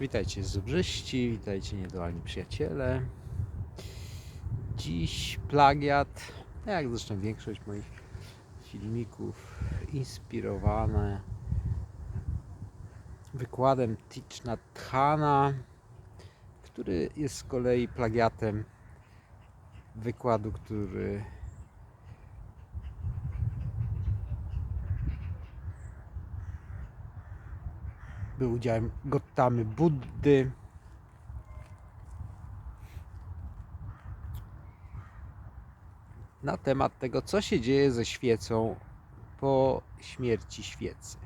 Witajcie zubrzyści, witajcie niedołani przyjaciele. Dziś plagiat, jak zresztą większość moich filmików, inspirowane wykładem Thana, który jest z kolei plagiatem wykładu, który był udziałem Gottamy Buddy. Na temat tego, co się dzieje ze świecą po śmierci świecy.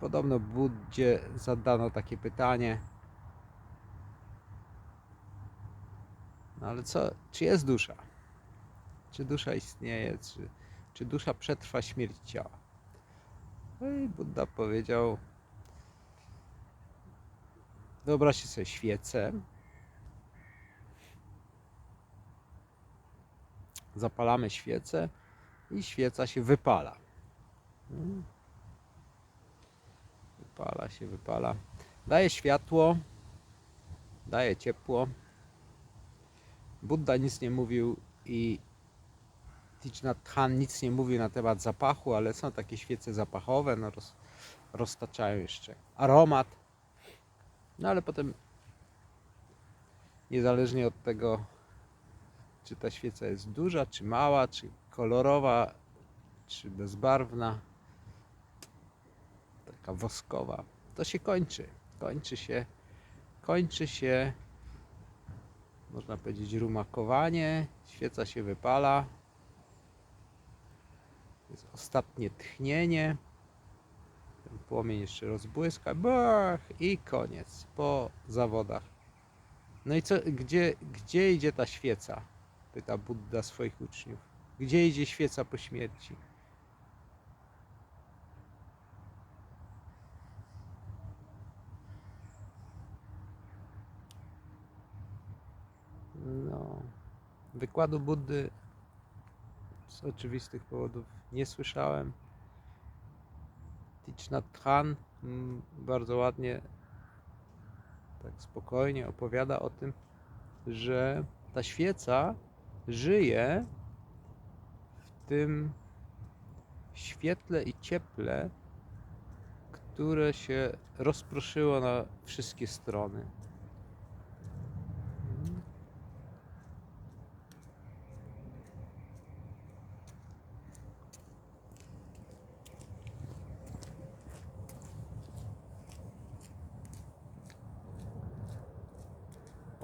Podobno Buddzie zadano takie pytanie. No ale co, czy jest dusza? Czy dusza istnieje? Czy, czy dusza przetrwa śmierć ciała? I Buddha powiedział: Wyobraźcie sobie świecę. Zapalamy świecę i świeca się wypala. Mm. Wypala się, wypala. Daje światło, daje ciepło. Buddha nic nie mówił i Nic nie mówił na temat zapachu, ale są takie świece zapachowe, no roz, roztaczają jeszcze aromat. No ale potem niezależnie od tego, czy ta świeca jest duża, czy mała, czy kolorowa, czy bezbarwna, taka woskowa, to się kończy. Kończy się, kończy się, można powiedzieć, rumakowanie, świeca się wypala, jest ostatnie tchnienie. Ten płomień jeszcze rozbłyska. Bach! I koniec. Po zawodach. No i co, gdzie, gdzie idzie ta świeca? Pyta Buddha swoich uczniów. Gdzie idzie świeca po śmierci? No. Wykładu Buddy z oczywistych powodów nie słyszałem. Thich Nhat Hanh mm, bardzo ładnie, tak spokojnie opowiada o tym, że ta świeca żyje w tym świetle i cieple, które się rozproszyło na wszystkie strony.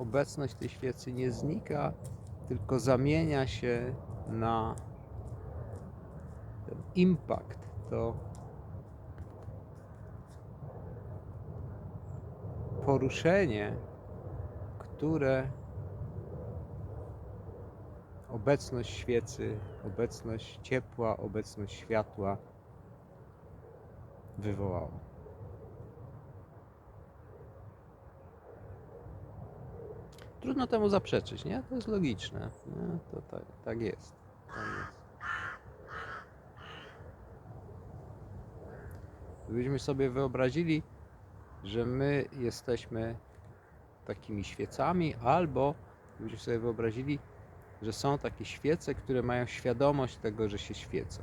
Obecność tej świecy nie znika, tylko zamienia się na ten impact, to poruszenie, które obecność świecy, obecność ciepła, obecność światła wywołała. Trudno temu zaprzeczyć, nie? To jest logiczne. Nie? To tak, tak jest. Tak jest. Gdybyśmy sobie wyobrazili, że my jesteśmy takimi świecami, albo gdybyśmy sobie wyobrazili, że są takie świece, które mają świadomość tego, że się świecą.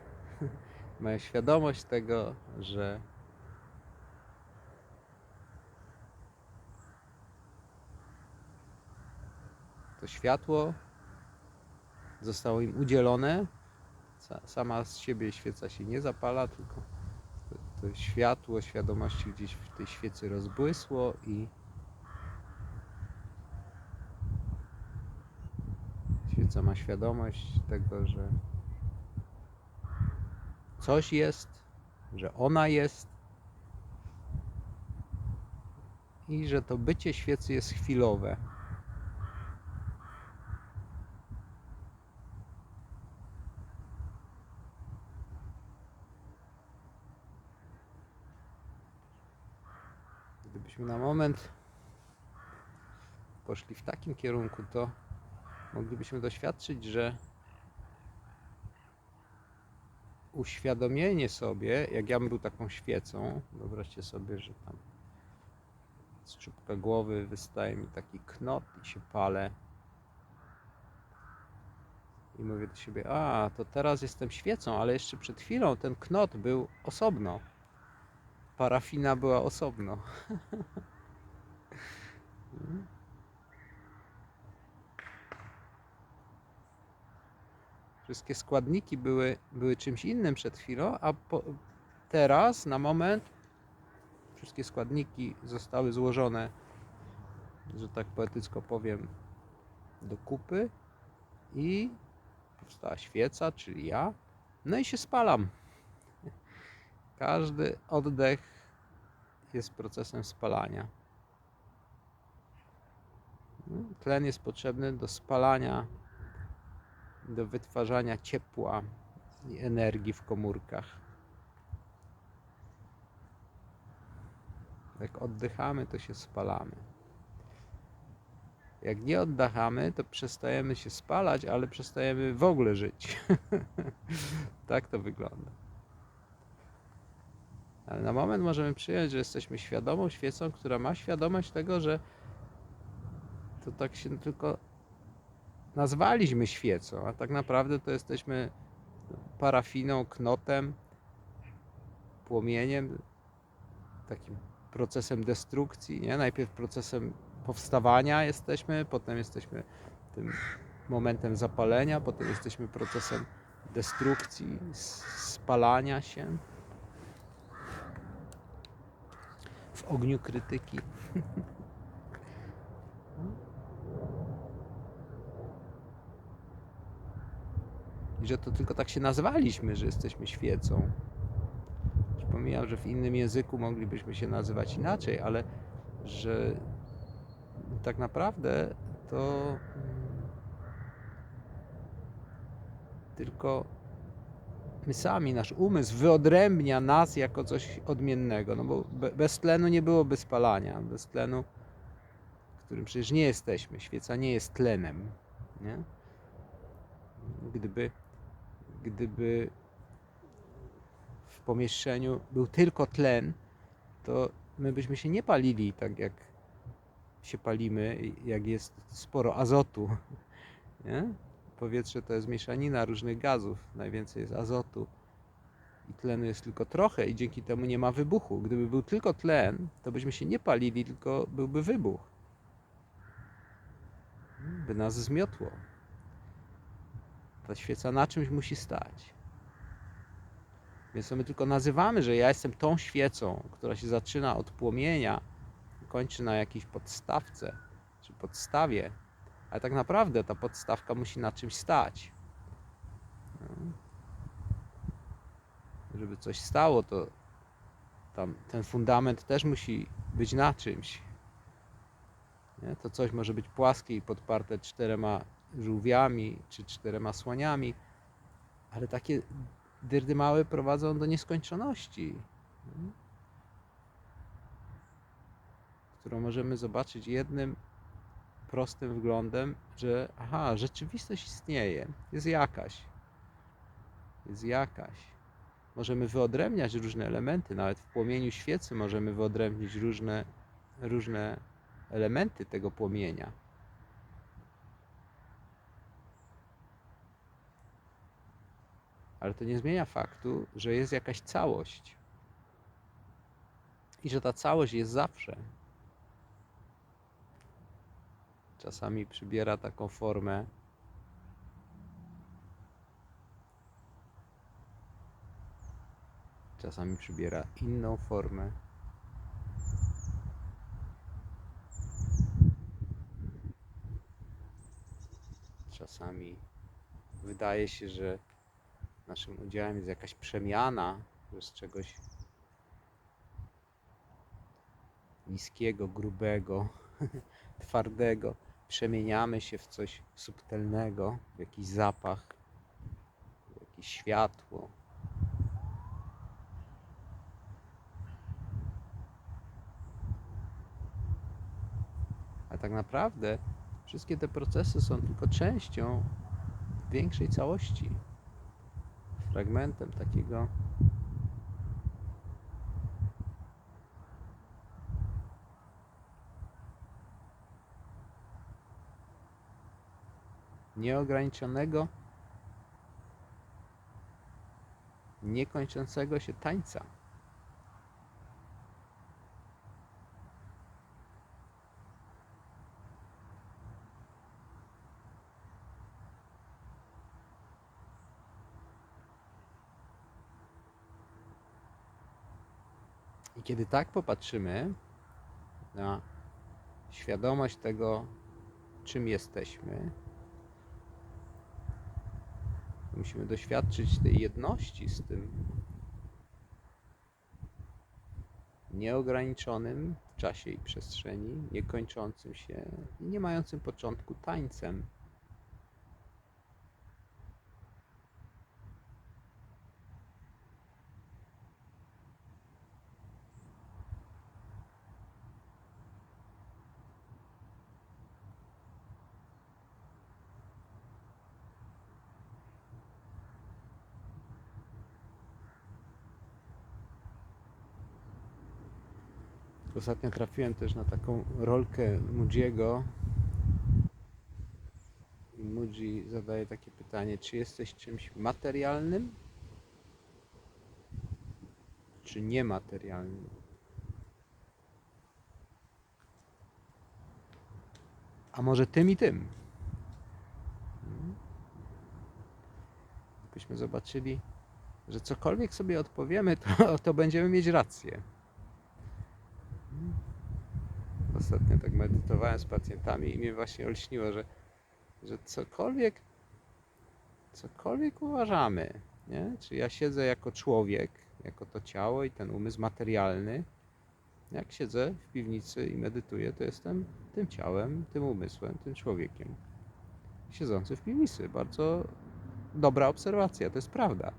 mają świadomość tego, że to światło zostało im udzielone. Sa- Sama z siebie świeca się nie zapala, tylko to, to światło świadomości gdzieś w tej świecy rozbłysło i świeca ma świadomość tego, że coś jest, że ona jest i że to bycie świecy jest chwilowe. Gdybyśmy na moment poszli w takim kierunku, to moglibyśmy doświadczyć, że uświadomienie sobie, jak ja bym był taką świecą, wyobraźcie sobie, że tam z czubka głowy wystaje mi taki knot i się palę. I mówię do siebie, a to teraz jestem świecą, ale jeszcze przed chwilą ten knot był osobno. Parafina była osobno. Wszystkie składniki były, były czymś innym przed chwilą, a po, teraz, na moment, wszystkie składniki zostały złożone, że tak poetycko powiem, do kupy i powstała świeca, czyli ja. No i się spalam. Każdy oddech jest procesem spalania. Tlen jest potrzebny do spalania, do wytwarzania ciepła i energii w komórkach. Jak oddychamy, to się spalamy. Jak nie oddachamy, to przestajemy się spalać, ale przestajemy w ogóle żyć. tak to wygląda. Ale na moment możemy przyjąć, że jesteśmy świadomą świecą, która ma świadomość tego, że to tak się tylko nazwaliśmy świecą, a tak naprawdę to jesteśmy parafiną, knotem, płomieniem, takim procesem destrukcji, nie? Najpierw procesem powstawania jesteśmy, potem jesteśmy tym momentem zapalenia, potem jesteśmy procesem destrukcji, spalania się w ogniu krytyki. I że to tylko tak się nazwaliśmy, że jesteśmy świecą. Przypominam, że w innym języku moglibyśmy się nazywać inaczej, ale że tak naprawdę to mm, tylko my sami, nasz umysł wyodrębnia nas jako coś odmiennego. No bo be- bez tlenu nie byłoby spalania. Bez tlenu, którym przecież nie jesteśmy. Świeca nie jest tlenem. Nie? Gdyby, gdyby w pomieszczeniu był tylko tlen, to my byśmy się nie palili tak jak się palimy, jak jest sporo azotu. Nie? Powietrze to jest mieszanina różnych gazów, najwięcej jest azotu i tlenu jest tylko trochę i dzięki temu nie ma wybuchu. Gdyby był tylko tlen, to byśmy się nie palili, tylko byłby wybuch. By nas zmiotło. Ta świeca na czymś musi stać. Więc my tylko nazywamy, że ja jestem tą świecą, która się zaczyna od płomienia, kończy na jakiejś podstawce czy podstawie, ale tak naprawdę ta podstawka musi na czymś stać. Żeby coś stało, to tam ten fundament też musi być na czymś. Nie? To coś może być płaskie i podparte czterema żółwiami czy czterema słoniami, ale takie dyrdy małe prowadzą do nieskończoności. nie? którą możemy zobaczyć jednym prostym wglądem, że aha, rzeczywistość istnieje, jest jakaś. Jest jakaś. Możemy wyodrębniać różne elementy, nawet w płomieniu świecy możemy wyodrębnić różne, różne elementy tego płomienia. Ale to nie zmienia faktu, że jest jakaś całość. I że ta całość jest zawsze. Czasami przybiera taką formę. Czasami przybiera inną formę. Czasami wydaje się, że naszym udziałem jest jakaś przemiana, z czegoś niskiego, grubego, twardego przemieniamy się w coś subtelnego, w jakiś zapach, w jakieś światło. A tak naprawdę wszystkie te procesy są tylko częścią większej całości. Fragmentem takiego nieograniczonego, niekończącego się tańca. Kiedy tak popatrzymy na świadomość tego, czym jesteśmy, musimy doświadczyć tej jedności z tym nieograniczonym w czasie i przestrzeni, niekończącym się i nie mającym początku tańcem. Ostatnio trafiłem też na taką rolkę Mujiego. I Muji zadaje takie pytanie, czy jesteś czymś materialnym, czy niematerialnym? A może tym i tym? Hmm? Byśmy zobaczyli, że cokolwiek sobie odpowiemy, to, to będziemy mieć rację. Ostatnio tak medytowałem z pacjentami i mnie właśnie olśniło, że, że cokolwiek, cokolwiek uważamy, nie? Czy ja siedzę jako człowiek, jako to ciało i ten umysł materialny, jak siedzę w piwnicy i medytuję, to jestem tym ciałem, tym umysłem, tym człowiekiem siedzący w piwnicy. Bardzo dobra obserwacja, to jest prawda.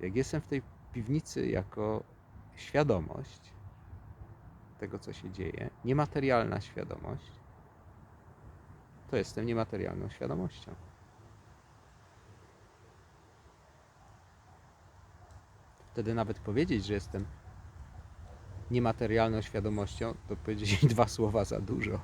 Jak jestem w tej piwnicy jako świadomość tego, co się dzieje, niematerialna świadomość, to jestem niematerialną świadomością. Wtedy nawet powiedzieć, że jestem niematerialną świadomością, to powiedzieć dwa słowa za dużo.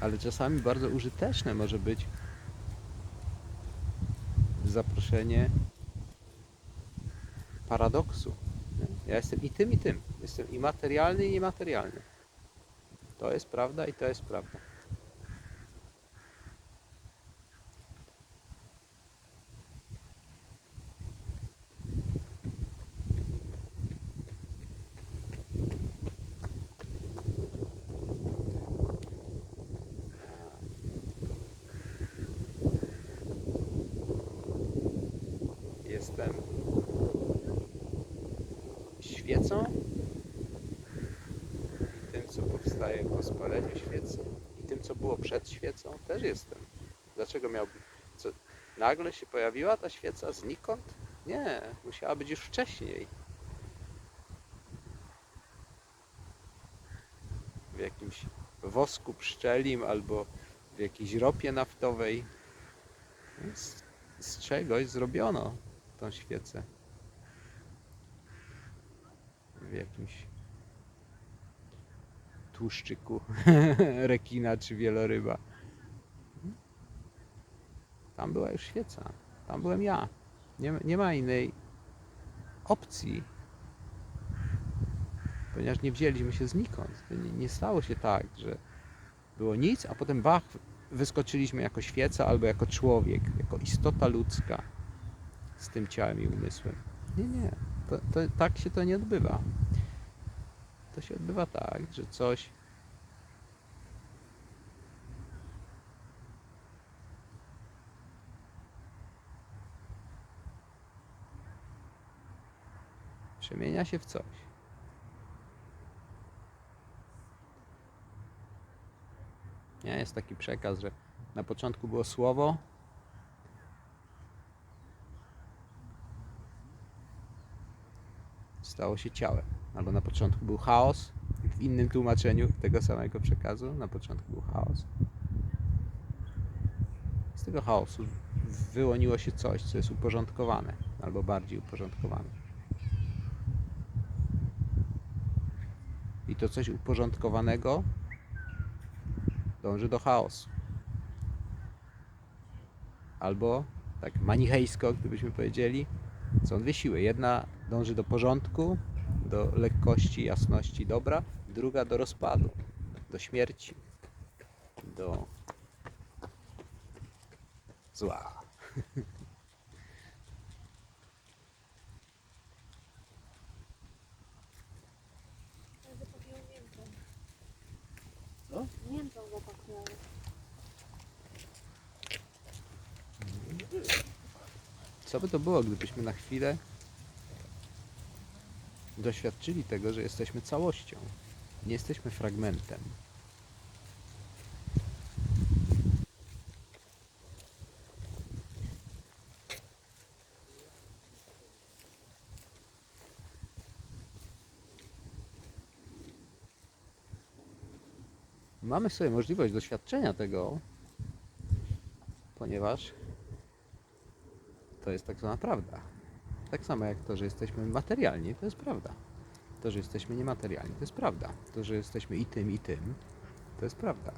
Ale czasami bardzo użyteczne może być zaproszenie paradoksu. Ja jestem i tym, i tym. Jestem i materialny, i niematerialny. To jest prawda i to jest prawda. Jestem świecą i tym, co powstaje po spaleniu świecy i tym, co było przed świecą, też jestem. Dlaczego miałby... Co, nagle się pojawiła ta świeca znikąd? Nie, musiała być już wcześniej. W jakimś wosku pszczelim albo w jakiejś ropie naftowej. Z, z czegoś zrobiono tą świecę. W jakimś tłuszczyku rekina czy wieloryba. Tam była już świeca. Tam byłem ja. Nie, nie ma innej opcji. Ponieważ nie wzięliśmy się znikąd. Nie, nie stało się tak, że było nic, a potem bach, wyskoczyliśmy jako świeca albo jako człowiek, jako istota ludzka z tym ciałem i umysłem. Nie, nie. To, to, tak się to nie odbywa. To się odbywa tak, że coś przemienia się w coś. Nie, jest taki przekaz, że na początku było słowo, stało się ciałem. Albo na początku był chaos, w innym tłumaczeniu tego samego przekazu, na początku był chaos. Z tego chaosu wyłoniło się coś, co jest uporządkowane, albo bardziej uporządkowane. I to coś uporządkowanego dąży do chaosu. Albo tak manichejsko, gdybyśmy powiedzieli, są dwie siły. Jedna dąży do porządku, do lekkości, jasności, dobra, druga do rozpadu, do śmierci, do zła. Co? Co by to było, gdybyśmy na chwilę doświadczyli tego, że jesteśmy całością, nie jesteśmy fragmentem. Mamy sobie możliwość doświadczenia tego, ponieważ to jest tak zwana prawda. Tak samo jak to, że jesteśmy materialni, to jest prawda. To, że jesteśmy niematerialni, to jest prawda. To, że jesteśmy i tym, i tym, to jest prawda.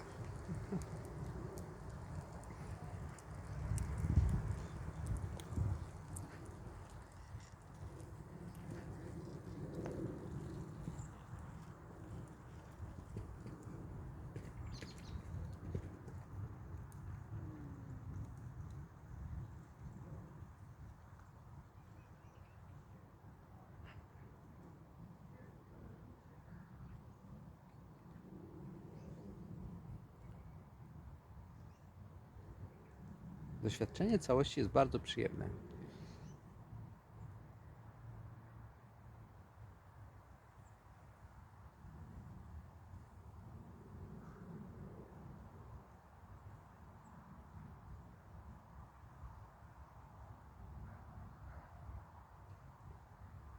Doświadczenie całości jest bardzo przyjemne.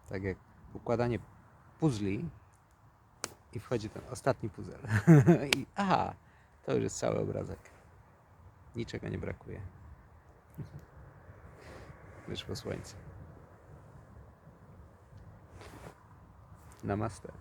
Tak jak układanie puzli i wchodzi ten ostatni puzzle. I aha, to już jest cały obrazek. Niczego nie brakuje. Wyszło słońce. Namaste.